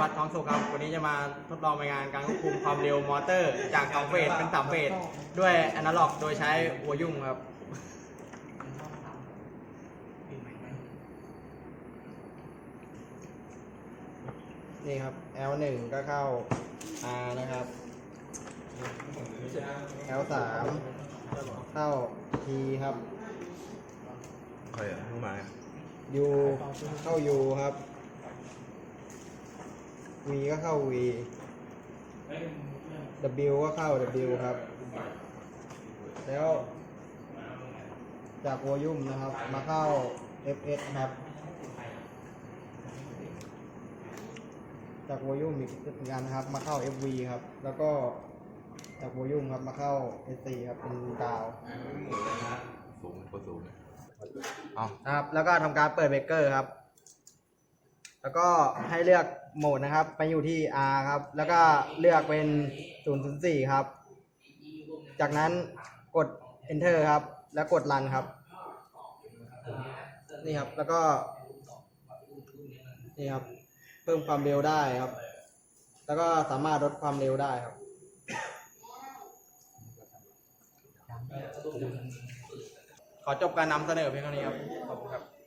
วัฒน์ท้องสุขครับ วันนี้จะมาทดลองในงานการควบคุมความเร็วมอเตอร์ จากสองเฟสเป็นสามเฟสด้วยอนาล็อกโดยใช้หัวยุ่งครับนี่ครับ L1 ก็เข้า R นะครับ L3 เข้า T ครับใครอะเพิ่งมา U เข้า U ครับ V ก็เข้า V W ก็เข้า W ครับ แล้ว จากวอยุ่มนะครับ มาเข้า FS ครับ จากวอยุ่มอีกงานนะครับ มาเข้า FV ครับ แล้วก็จากวอยุ่มครับมาเข้า SC ครับเป็นดาวสูงโคตรสูงเลยนะครับ แล้วก็ทำการเปิดเบรกเกอร์ครับ แล้วก็ให้เลือกโหมดนะครับ ไปอยู่ที่ R ครับ แล้วก็เลือกเป็น 004 ครับ จากนั้นกด enter ครับ แล้วกด run ครับ นี่ครับ แล้วก็ นี่ครับ เพิ่มความเร็วได้ครับ แล้วก็สามารถลดความเร็วได้ครับขอจบการนำเสนอเพียงเท่านี้ครับ ขอบคุณครับ